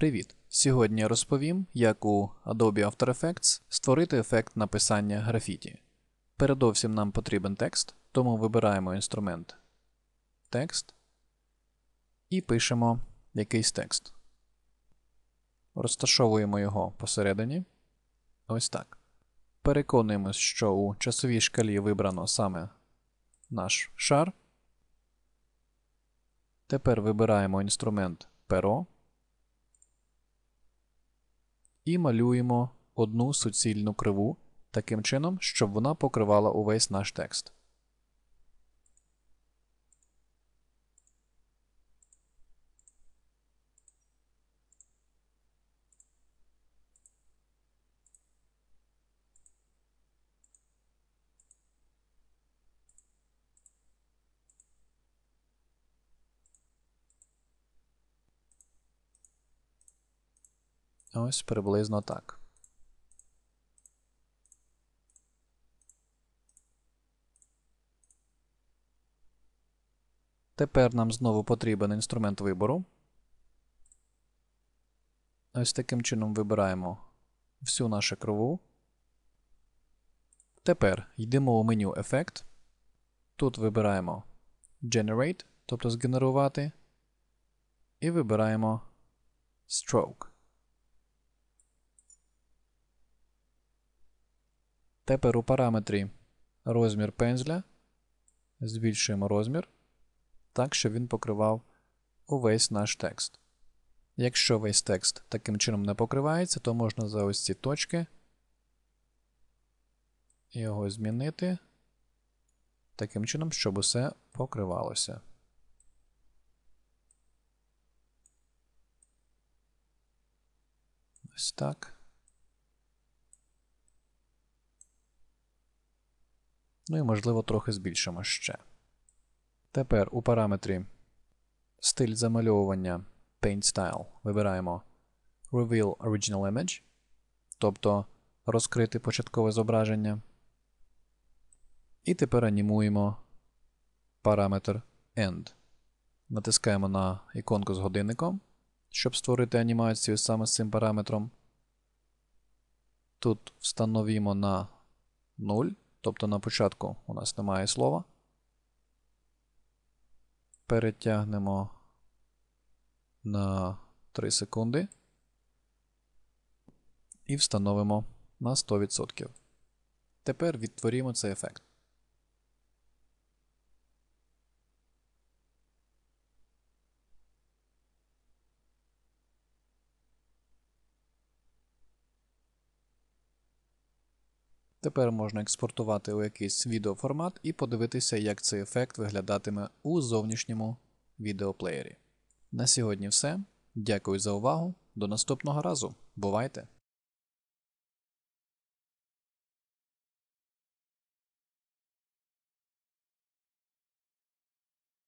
Привіт! Сьогодні я розповім, як у Adobe After Effects створити ефект написання графіті. Передовсім нам потрібен текст, тому вибираємо інструмент Текст і пишемо якийсь текст. Розташовуємо його посередині. Ось так. Переконуємось, що у часовій шкалі вибрано саме наш шар. Тепер вибираємо інструмент перо і малюємо одну суцільну криву таким чином, щоб вона покривала увесь наш текст. Ось приблизно так. Тепер нам знову потрібен інструмент вибору. Ось таким чином вибираємо всю нашу криву. Тепер йдемо у меню Ефект. Тут вибираємо Generate, тобто згенерувати, і вибираємо Stroke. Тепер у параметрі розмір пензля збільшуємо розмір так, щоб він покривав увесь наш текст. Якщо весь текст таким чином не покривається, то можна за ось ці точки його змінити таким чином, щоб усе покривалося. Ось так. Ну і, можливо, трохи збільшимо ще. Тепер у параметрі стиль замальовування Paint Style вибираємо Reveal Original Image, тобто розкрити початкове зображення. І тепер анімуємо параметр End. Натискаємо на іконку з годинником, щоб створити анімацію саме з цим параметром. Тут встановімо на 0. Тобто на початку у нас немає слова. Перетягнемо на 3 секунди і встановимо на 100%. Тепер відтворімо цей ефект. Тепер можна експортувати у якийсь відеоформат і подивитися, як цей ефект виглядатиме у зовнішньому відеоплеєрі. На сьогодні все. Дякую за увагу. До наступного разу. Бувайте!